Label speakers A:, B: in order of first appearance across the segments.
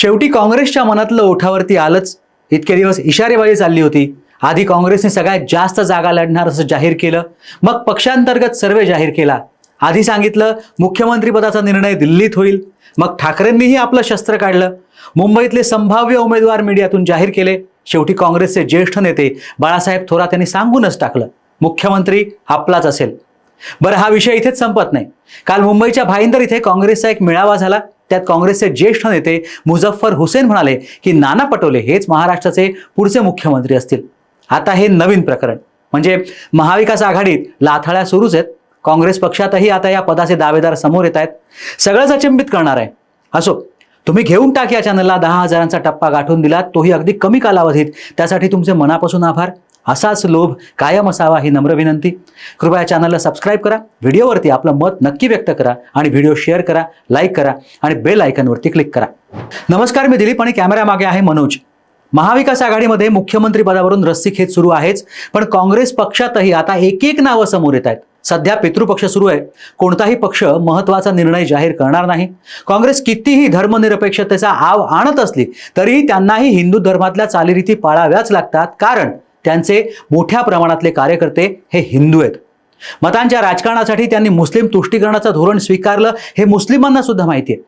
A: शेवटी काँग्रेसच्या मनातलं ओठावरती आलंच. इतके दिवस इशारेबाजी चालली होती. आधी काँग्रेसने सगळ्यात जास्त जागा लढणार असं जाहीर केलं. मग पक्षांतर्गत सर्वे जाहीर केला. आधी सांगितलं मुख्यमंत्रीपदाचा निर्णय दिल्लीत होईल. मग ठाकरेंनीही आपलं शस्त्र काढलं. मुंबईतले संभाव्य उमेदवार मीडियातून जाहीर केले. शेवटी काँग्रेसचे ज्येष्ठ नेते बाळासाहेब थोरात यांनी सांगूनच टाकलं मुख्यमंत्री आपलाच असेल. बरं हा विषय इथेच संपत नाही. काल मुंबईच्या भाईंदर इथे काँग्रेसचा एक मेळावा झाला. त्यात काँग्रेसचे ज्येष्ठ नेते मुझफ्फर हुसेन म्हणाले की नाना पटोले हेच महाराष्ट्राचे पुढचे मुख्यमंत्री असतील. आता हे नवीन प्रकरण. म्हणजे महाविकास आघाडीत लाथाळ्या सुरूच आहेत. काँग्रेस पक्षातही आता या पदाचे दावेदार समोर येत आहेत. सगळंच अचंबित करणार आहे. असो तुम्ही घेऊन टाक या चॅनलला दहा हजारांचा टप्पा गाठून दिला तोही अगदी कमी कालावधीत. त्यासाठी तुमचे मनापासून आभार. असाच लोभ कायम असावा ही नम्र विनंती. कृपया चॅनलला सबस्क्राईब करा. व्हिडिओवरती आपलं मत नक्की व्यक्त करा आणि व्हिडिओ शेअर करा लाईक करा आणि बेल आयकनवरती क्लिक करा. नमस्कार मी दिलीप आणि कॅमेऱ्यामागे आहे मनोज. महाविकास आघाडीमध्ये मुख्यमंत्री पदावरून रस्सीखेच सुरू आहेच पण काँग्रेस पक्षातही आता एक एक नावं समोर येत आहेत. सध्या पितृपक्ष सुरू आहे. कोणताही पक्ष महत्त्वाचा निर्णय जाहीर करणार नाही. काँग्रेस कितीही धर्मनिरपेक्षतेचा आव आणत असली तरीही त्यांनाही हिंदू धर्मातल्या चालीरीती पाळाव्याच लागतात. कारण त्यांचे मोठ्या प्रमाणातले कार्यकर्ते हे हिंदू आहेत. मतांच्या राजकारणासाठी त्यांनी मुस्लिम तुष्टीकरणाचं धोरण स्वीकारलं हे मुस्लिमांना सुद्धा माहिती आहे.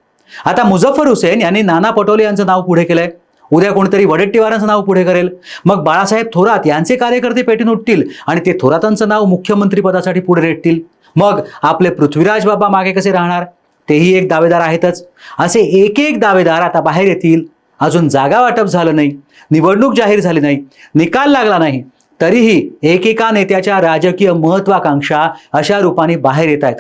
A: आता मुझफ्फर हुसेन यांनी नाना पटोले यांचं नाव पुढे केलंय. उद्या कोणतरी वडेट्टीवारांचं नाव पुढे करेल. मग बाळासाहेब थोरात यांचे कार्यकर्ते पेटून उठतील आणि ते थोरातांचं नाव मुख्यमंत्री पदासाठी पुढे रेटतील. मग आपले पृथ्वीराज बाबा मागे कसे राहणार? तेही एक दावेदार आहेतच. असे एक एक दावेदार आता बाहेर येतील. अजून जागा वाटप झालं नाही निवडणूक जाहीर झाली नाही निकाल लागला नाही तरीही एकेका नेत्याच्या राजकीय महत्वाकांक्षा अशा रूपाने बाहेर येत आहेत.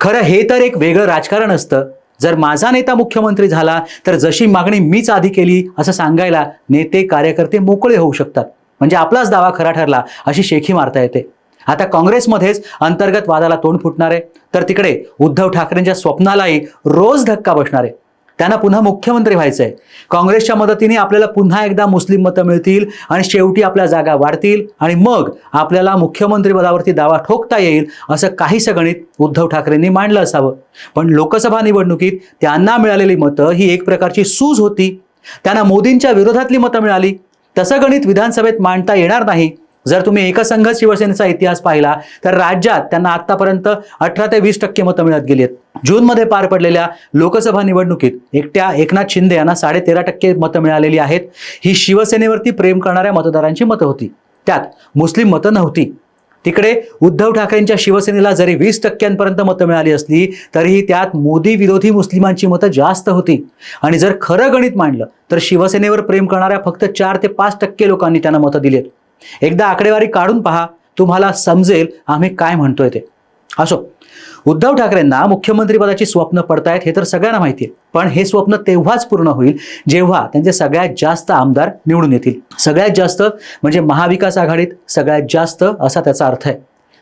A: खरं हे तर एक वेगळं राजकारण असतं. जर माझा नेता मुख्यमंत्री झाला तर जशी मागणी मीच आधी केली असं सांगायला नेते कार्यकर्ते मोकळे होऊ शकतात. म्हणजे आपलाच दावा खरा ठरला अशी शेखी मारता येते. आता काँग्रेसमध्येच अंतर्गत वादाला तोंड फुटणार आहे तर तिकडे उद्धव ठाकरेंच्या स्वप्नालाही रोज धक्का बसणार आहे त्यांना पुन्हा मुख्यमंत्री व्हायचं आहे काँग्रेसच्या मदतीने आपल्याला पुन्हा एकदा मुस्लिम मतं मिळतील आणि शेवटी आपल्या जागा वाढतील आणि मग आपल्याला मुख्यमंत्री पदावरती दावा ठोकता येईल असं काहीसं गणित उद्धव ठाकरेंनी मांडलं असावं. पण लोकसभा निवडणुकीत त्यांना मिळालेली मतं ही एक प्रकारची सूज होती. त्यांना मोदींच्या विरोधातली मतं मिळाली. तसं गणित विधानसभेत मांडता येणार नाही. जर तुम्ही एकसंघ शिवसेनेचा इतिहास पाहिला तर राज्यात त्यांना आतापर्यंत अठरा ते वीस टक्के मतं मिळत गेली आहेत जूनमध्ये पार पडलेल्या लोकसभा निवडणुकीत एकट्या एकनाथ शिंदे यांना साडे तेरा टक्के मतं मिळालेली आहेत. ही शिवसेनेवरती प्रेम करणाऱ्या मतदारांची मतं होती. त्यात मुस्लिम मतं नव्हती. तिकडे उद्धव ठाकरेंच्या शिवसेनेला जरी वीस टक्क्यांपर्यंत मतं मिळाली असली तरीही त्यात मोदी विरोधी मुस्लिमांची मतं जास्त होती. आणि जर खरं गणित मांडलं तर शिवसेनेवर प्रेम करणाऱ्या फक्त चार ते पाच टक्के लोकांनी त्यांना मतं दिलीत एकदा आकडेवारी काढून पहा तुम्हाला समजेल आम्ही काय म्हणतोय ते. असो उद्धव ठाकरेंना मुख्यमंत्रीपदाची स्वप्न पडतायत हे तर सगळ्यांना माहिती आहे. पण हे स्वप्न तेव्हाच पूर्ण होईल जेव्हा त्यांचे सगळ्यात जास्त आमदार निवडून येतील. सगळ्यात जास्त म्हणजे महाविकास आघाडीत सगळ्यात जास्त असा त्याचा अर्थ आहे.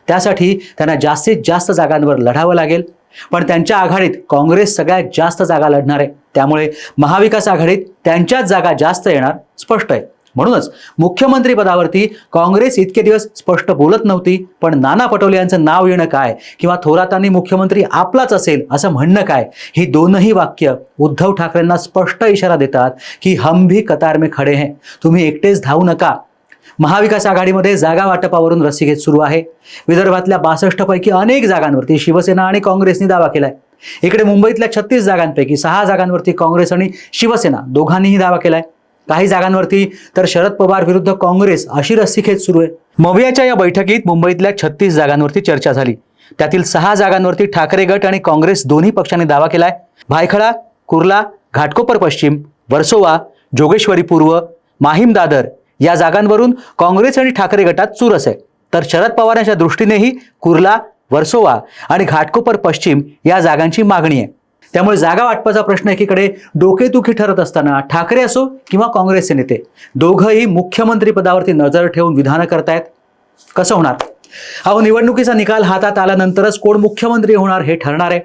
A: त्यासाठी त्यांना जास्तीत जास्त जागांवर लढावं लागेल. पण त्यांच्या आघाडीत काँग्रेस सगळ्यात जास्त जागा लढणार आहे. त्यामुळे महाविकास आघाडीत त्यांच्याच जागा जास्त येणार स्पष्ट आहे. म्हणूनच मुख्यमंत्री पदावरती काँग्रेस इतके दिवस स्पष्ट बोलत नव्हती पण नाना पटोले यांचं नाव येणं काय? किंवा थोरातांनी मुख्यमंत्री आपलाच असेल असं म्हणणं काय? ही दोनही वाक्य उद्धव ठाकरेंना स्पष्ट इशारा देतात की हम भी कतार में खडे हैं. तुम्ही एकटेच धावू नका. महाविकास आघाडीमध्ये जागा वाटपावरून रस्सीखेच सुरू आहे. विदर्भातल्या बासष्टपैकी अनेक जागांवरती शिवसेना आणि काँग्रेसनी दावा केलाय. इकडे मुंबईतल्या छत्तीस जागांपैकी सहा जागांवरती काँग्रेस आणि शिवसेना दोघांनीही दावा केलाय. काही जागांवरती तर शरद पवार विरुद्ध काँग्रेस अशी रस्सीखेच सुरू आहे. मवियाच्या या बैठकीत मुंबईतल्या छत्तीस जागांवरती चर्चा झाली. त्यातील सहा जागांवरती ठाकरे गट आणि काँग्रेस दोन्ही पक्षांनी दावा केलाय. भायखळा कुर्ला घाटकोपर पश्चिम वर्सोवा जोगेश्वरी पूर्व माहीम दादर या जागांवरून काँग्रेस आणि ठाकरे गटात चुरस आहे. तर शरद पवारांच्या दृष्टीनेही कुर्ला वर्सोवा आणि घाटकोपर पश्चिम या जागांची मागणी आहे. त्यामुळे जागा वाटपाचा प्रश्न एकीकडे डोकेदुखी ठरत असताना ठाकरे असो किंवा काँग्रेसचे नेते दोघंही मुख्यमंत्री पदावरती नजर ठेवून विधानं करतायत. कसं होणार? अहो निवडणुकीचा निकाल हातात आल्यानंतरच कोण मुख्यमंत्री होणार हे ठरणार आहे.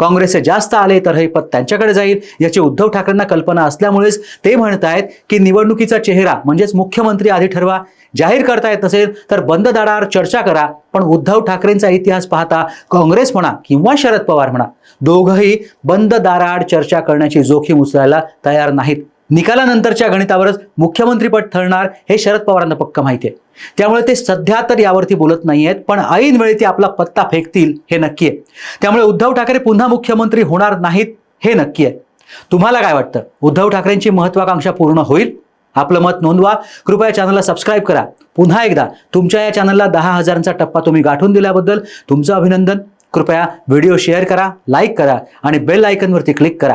A: काँग्रेसचे जास्त आले तर हे पद त्यांच्याकडे जाईल याची उद्धव ठाकरेंना कल्पना असल्यामुळेच ते म्हणतायत की निवडणुकीचा चेहरा म्हणजेच मुख्यमंत्री आधी ठरवा जाहीर करता येत नसेल तर बंद दारावर चर्चा करा पण उद्धव ठाकरेंचा इतिहास पाहता काँग्रेस म्हणा किंवा शरद पवार म्हणा दोघंही बंद दाराआड चर्चा करण्याची जोखीम उचलायला तयार नाहीत. निकालानंतरच्या गणितावरच मुख्यमंत्रीपद ठरणार हे शरद पवारांना पक्क माहिती आहे. त्यामुळे ते सध्या तर यावरती बोलत नाही आहेत पण ऐन वेळी ते आपला पत्ता फेकतील हे नक्की आहे. त्यामुळे उद्धव ठाकरे पुन्हा मुख्यमंत्री होणार नाहीत हे नक्की आहे. तुम्हाला काय वाटतं? उद्धव ठाकरेंची महत्वाकांक्षा पूर्ण होईल? आपलं मत नोंदवा. कृपया चॅनलला सबस्क्राईब करा. पुन्हा एकदा तुमच्या या चॅनलला दहा हजारांचा टप्पा तुम्ही गाठून दिल्याबद्दल तुमचं अभिनंदन. कृपया व्हिडिओ शेअर करा लाईक करा आणि बेल आयकनवरती क्लिक करा.